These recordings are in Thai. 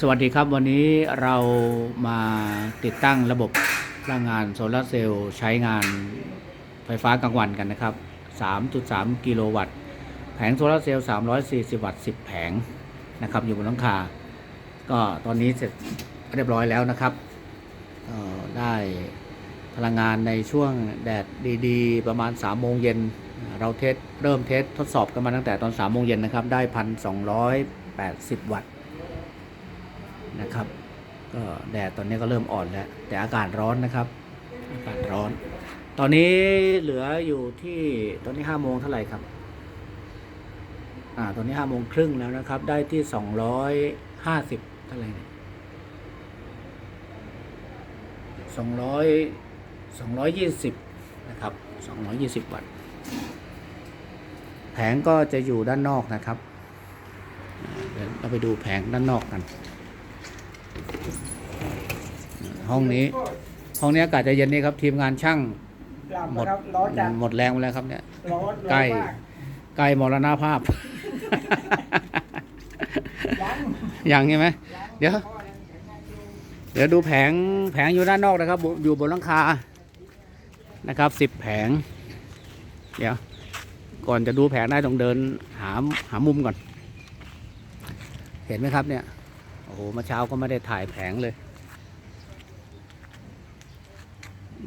สวัสดีครับวันนี้เรามาติดตั้งระบบพลังงานโซลาร์เซลล์ใช้งานไฟฟ้ากลางวันกันนะครับ 3.3 กิโลวัตต์ แผงโซลาร์เซลล์ 340 วัตต์ 10 แผงนะครับ อยู่บนหลังคา ก็ตอนนี้เสร็จเรียบร้อยแล้วนะครับ ได้พลังงานในช่วงแดดดีๆ ประมาณ 3 โมงเย็น เราเทสเริ่มเทสทดสอบกันมาตั้งแต่ตอน 3 โมงเย็นนะครับ ได้ 1,280 วัตต์ นะครับก็แดดตอนนี้ก็เริ่มอ่อนแล้ว แต่อากาศร้อนนะครับ อากาศร้อน ตอนนี้เหลืออยู่ที่ตอนนี้ห้าโมงเท่าไหร่ครับอ่าตอนนี้ห้าโมงครึ่งแล้วนะครับ ได้ที่สองร้อยห้าสิบเท่าไหร่สองร้อยสองร้อยยี่สิบนะครับสองร้อยยี่สิบวัตต์แผงก็จะอยู่ด้านนอกนะครับเดี๋ยวเราไปดูแผงด้านนอกกัน ห้องนี้ห้องนี้อากาศจะเย็นนี่ครับทีมงานช่างกลับหมมาดครับร้อนจัดหมดแรงไปแล้วครับเนี่ยร้อนใกล้ร้อนมากใกล้มรณภาพ ยังยังใช่ไหมยังเดี๋ยว เดี๋ยวดูแผงแผงอยู่ด้านนอกนะครับบอยู่บนหลังคานะครับสิบแผง เดี๋ยว ก่อนจะดูแผงได้ต้องเดินหาหามุมก่อน เห็นไหมครับเนี่ย โอ้โหเมื่อเช้าก็ไม่ได้ถ่ายแผงเลย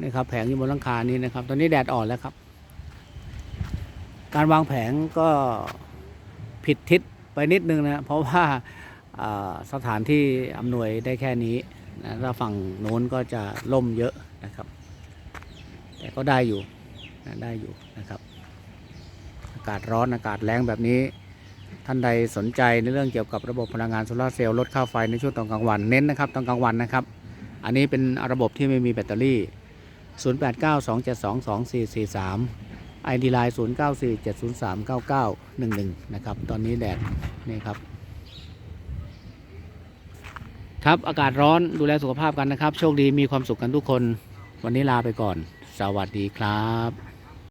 นี่ครับแผงอยู่บนหลังคานี้นะครับ ตอนนี้แดดอ่อนแล้วครับ การวางแผงก็ผิดทิศไปนิดนึงนะ เพราะว่าอ่าสถานที่อำนวยได้แค่นี้นะถ้าฝั่งโน้นก็จะล่มเยอะนะครับ แต่ก็ได้อยู่นะได้อยู่นะครับ อากาศร้อนอากาศแรงแบบนี้ ท่านใดสนใจในเรื่องเกี่ยวกับระบบพลังงานโซลาเซลล์ลดค่าไฟในช่วงตอนกลางวันเน้นนะครับตอนกลางวันนะครับ อันนี้เป็นระบบที่ไม่มีแบตเตอรี่ 0892722443 ID Line 0947039911 นะครับ ตอนนี้แดดนี่ครับ ครับอากาศร้อนดูแลสุขภาพกันนะครับ โชคดีมีความสุขกันทุกคน วันนี้ลาไปก่อน สวัสดีครับ